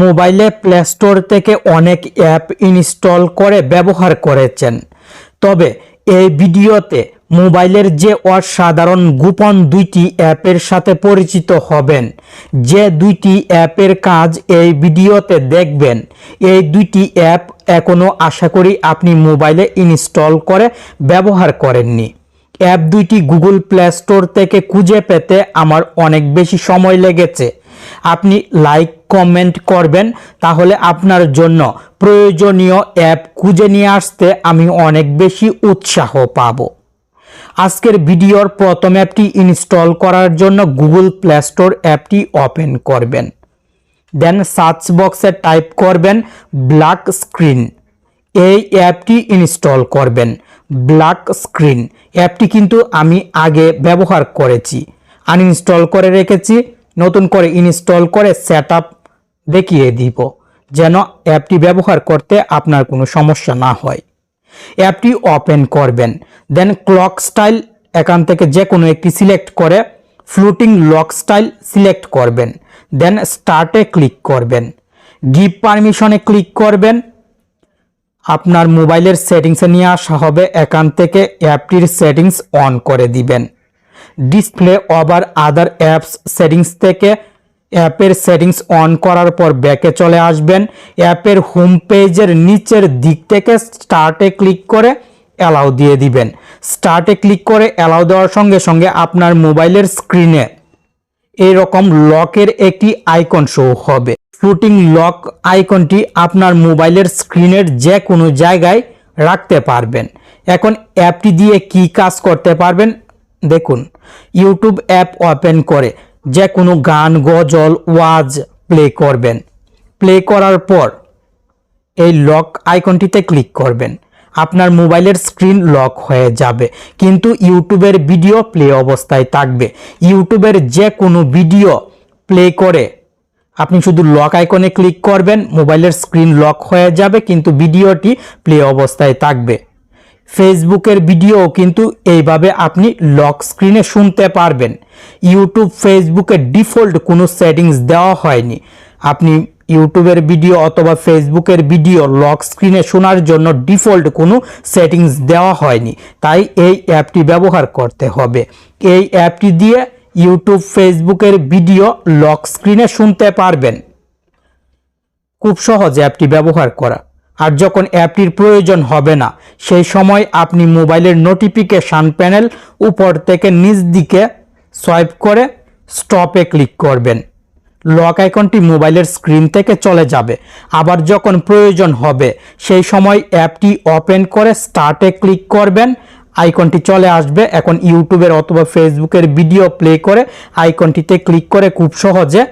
মোবাইলে play store থেকে অনেক অ্যাপ ইনস্টল করে ব্যবহার করেছেন। তবে এই ভিডিওতে মোবাইলের যে অসাধারণ গোপন দুইটি অ্যাপের সাথে পরিচিত হবেন, যে দুইটি অ্যাপের কাজ এই ভিডিওতে দেখবেন, এই দুইটি অ্যাপ এখনও আশা করি আপনি মোবাইলে ইনস্টল করে ব্যবহার করেননি। অ্যাপ দুইটি গুগল প্লে স্টোর থেকে খুঁজে পেতে আমার অনেক বেশি সময় লেগেছে। আপনি লাইক কমেন্ট করবেন, তাহলে আপনার জন্য প্রয়োজনীয় অ্যাপ খুঁজে নিয়ে আসতে আমি অনেক বেশি উৎসাহ পাব। আজকের ভিডিওর প্রথম অ্যাপটি ইনস্টল করার জন্য গুগল প্লে স্টোর অ্যাপটি ওপেন করবেন। দেন সার্চ বক্সে টাইপ করবেন ব্ল্যাক স্ক্রিন এই অ্যাপটি ইনস্টল করবেন ব্ল্যাক স্ক্রিন অ্যাপটি কিন্তু আমি আগে ব্যবহার করেছি। আনইনস্টল করে রেখেছি। নতুন করে ইনস্টল করে সেট দেখিয়ে দিব, যেন অ্যাপটি ব্যবহার করতে আপনার কোনো সমস্যা না হয়। অ্যাপটি ওপেন করবেন দেন ক্লক স্টাইল এখান থেকে যে কোনো একটি সিলেক্ট করে ফ্লুটিং লক স্টাইল সিলেক্ট করবেন দেন স্টার্টে ক্লিক করবেন। গিভ পারমিশনে ক্লিক করবেন, আপনার মোবাইলের সেটিংসে নিয়ে আসা হবে, এখান থেকে অ্যাপটির সেটিংস অন করে দিবেন। Display over other apps settings থেকে অ্যাপের সেটিংস অন করার পর ব্যাকে চলে আসবেন। অ্যাপের হোম পেজের নিচের দিক থেকে স্টার্টে ক্লিক করে অ্যালাউ দিয়ে দিবেন। স্টার্টে ক্লিক করে অ্যালাউ দেওয়ার সঙ্গে সঙ্গে আপনার মোবাইলের স্ক্রিনে এরকম লকের একটি আইকন শো হবে। ফ্লুটিং লক আইকনটি আপনার মোবাইলের স্ক্রিনের যে কোনো জায়গায় রাখতে পারবেন। এখন অ্যাপটি দিয়ে কি কাজ করতে পারবেন? দেখুন ইউটিউব অ্যাপ ওপেন করে যে কোনো গান, গজল, ওয়াজ প্লে করবেন। প্লে করার পর এই লক আইকনটিতে ক্লিক করবেন। আপনার মোবাইলের স্ক্রিন লক হয়ে যাবে। কিন্তু ইউটিউবের ভিডিও প্লে অবস্থায় থাকবে। ইউটিউবের যে কোনো ভিডিও প্লে করে আপনি শুধু লক আইকনে ক্লিক করবেন, মোবাইলের স্ক্রিন লক হয়ে যাবে, কিন্তু ভিডিওটি প্লে অবস্থায় থাকবে। ফেসবুকের ভিডিও কিন্তু এইভাবে আপনি লক স্ক্রিনে শুনতে পারবেন। ইউটিউব ফেসবুকের ডিফল্ট কোনো সেটিংস দেওয়া হয়নি। আপনি ইউটিউবের ভিডিও অথবা ফেসবুকের ভিডিও লক স্ক্রিনে শোনার জন্য ডিফল্ট কোনো সেটিংস দেওয়া হয়নি। তাই এই অ্যাপটি ব্যবহার করতে হবে। এই অ্যাপটি দিয়ে ইউটিউব ফেসবুকের ভিডিও লক স্ক্রিনে শুনতে পারবেন। খুব সহজ অ্যাপটি ব্যবহার করা। আর যখন অ্যাপটির প্রয়োজন হবে না, সেই সময় আপনি মোবাইলের নোটিফিকেশান প্যানেল উপর থেকে নিচ দিকে সোয়াইপ করে স্টপে ক্লিক করবেন। লক আইকনটি মোবাইলের স্ক্রিন থেকে চলে যাবে। আবার যখন প্রয়োজন হবে, সেই সময় অ্যাপটি ওপেন করে স্টার্টে ক্লিক করবেন। আইকনটি চলে আসবে। এখন ইউটিউবের অথবা ফেসবুকের ভিডিও প্লে করে আইকনটিতে ক্লিক করে খুব সহজে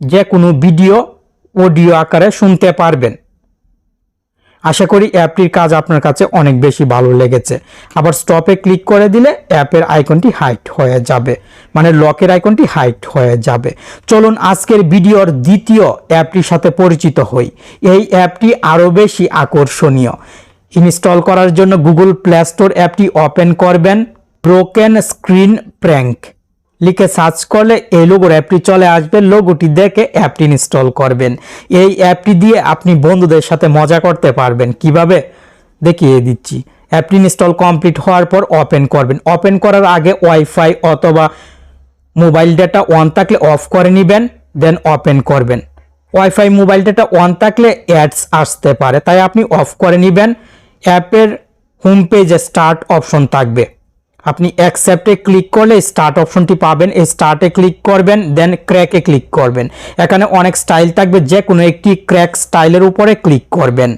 যে কোনো ভিডিও অডিও আকারে শুনতে পারবেন। আশা করি অ্যাপটির কাজ আপনার কাছে অনেক বেশি ভালো লেগেছে। আবার স্টপে ক্লিক করে দিলে অ্যাপের আইকনটি হাইট হয়ে যাবে। মানে লকের আইকনটি হাইট হয়ে যাবে। চলুন আজকের ভিডিওর দ্বিতীয় অ্যাপটির সাথে পরিচিত হই। এই অ্যাপটি আরও বেশি আকর্ষণীয়। ইনস্টল করার জন্য গুগল প্লে স্টোর অ্যাপটি ওপেন করবেন। ব্রোকেন স্ক্রিন প্র্যাঙ্ক লিখে সার্চ করলে এই লোগোর অ্যাপটি চলে আসবে। লোগোটি দেখে অ্যাপটি ইনস্টল করবেন। এই অ্যাপটি দিয়ে আপনি বন্ধুদের সাথে মজা করতে পারবেন। কীভাবে? দেখিয়ে দিচ্ছি। অ্যাপটি ইনস্টল কমপ্লিট হওয়ার পর ওপেন করবেন। ওপেন করার আগে ওয়াইফাই অথবা মোবাইল ডেটা অন থাকলে অফ করে নেবেন দেন ওপেন করবেন। ওয়াইফাই মোবাইল ডেটা অন থাকলে অ্যাডস আসতে পারে, তাই আপনি অফ করে নেবেন। অ্যাপের হোম পেজে স্টার্ট অপশন থাকবে। আপনি অ্যাকসেপ্টে ক্লিক করলে স্টার্ট অপশনটি পাবেন। এই স্টার্টে ক্লিক করবেন দেন ক্র্যাকে ক্লিক করবেন। এখানে অনেক স্টাইল থাকবে, যে কোনো একটি ক্র্যাক স্টাইলের উপরে ক্লিক করবেন।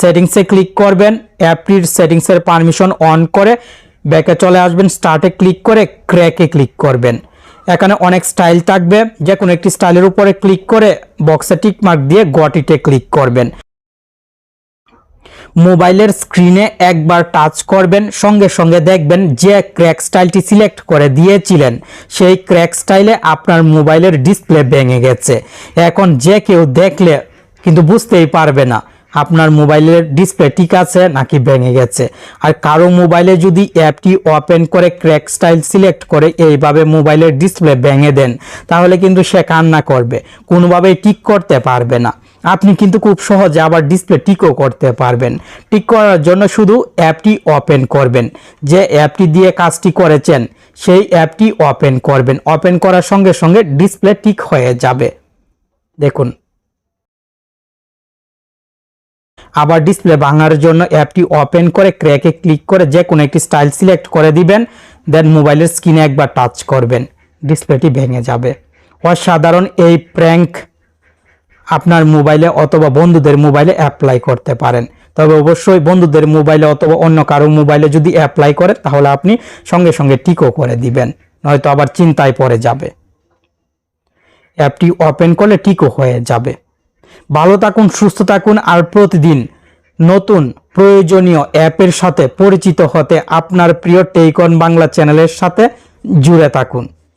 সেটিংসে ক্লিক করবেন অ্যাপটির সেটিংসের পারমিশন অন করে ব্যাকে চলে আসবেন স্টার্টে ক্লিক করে ক্র্যাকে ক্লিক করবেন। এখানে অনেক স্টাইল থাকবে, যে কোনো একটি স্টাইলের উপরে ক্লিক করে বক্সে টিক মার্ক দিয়ে গটিতে ক্লিক করবেন। মোবাইলের স্ক্রিনে একবার টাচ করবেন, সঙ্গে সঙ্গে দেখবেন যে ক্র্যাক স্টাইলটি সিলেক্ট করে দিয়েছিলেন। সেই ক্র্যাক স্টাইলে আপনার মোবাইলের ডিসপ্লে ভেঙে গেছে। এখন যে কেউ দেখলে কিন্তু বুঝতেই পারবে না। আপনার মোবাইলের ডিসপ্লে ঠিক আছে নাকি ভেঙে গেছে? আর কারও মোবাইলে যদি অ্যাপটি ওপেন করে ক্র্যাক স্টাইল সিলেক্ট করে এইভাবে মোবাইলের ডিসপ্লে ভেঙে দেন, তাহলে কিন্তু সে কান্না করবে, কোনোভাবেই ঠিক করতে পারবে না। আপনি কিন্তু খুব সহজে আবার ডিসপ্লে টিকও করতে পারবেন। টিক করার জন্য শুধু অ্যাপটি ওপেন করবেন। যে অ্যাপটি দিয়ে কাজটি করেছেন, সেই অ্যাপটি ওপেন করবেন। ওপেন করার সঙ্গে সঙ্গে ডিসপ্লে টিক হয়ে যাবে। দেখুন। আবার ডিসপ্লে ভাঙার জন্য অ্যাপটি ওপেন করে ক্র্যাকে ক্লিক করে যে কোনো একটি স্টাইল সিলেক্ট করে দিবেন দেন মোবাইলের স্ক্রিনে একবার টাচ করবেন ডিসপ্লেটি ভেঙে যাবে। অসাধারণ এই প্র্যাঙ্ক আপনার মোবাইলে অথবা বন্ধুদের মোবাইলে অ্যাপ্লাই করতে পারেন। তবে অবশ্যই বন্ধুদের মোবাইলে অথবা অন্য কারও মোবাইলে যদি অ্যাপ্লাই করে তাহলে আপনি সঙ্গে সঙ্গে টিকও করে দিবেন, নয়তো আবার চিন্তায় পড়ে যাবে। অ্যাপটি ওপেন করলে টিকও হয়ে যাবে। ভালো থাকুন, সুস্থ থাকুন আর প্রতিদিন নতুন প্রয়োজনীয় অ্যাপের সাথে পরিচিত হতে আপনার প্রিয় টেইকন বাংলা চ্যানেলের সাথে জুড়ে থাকুন।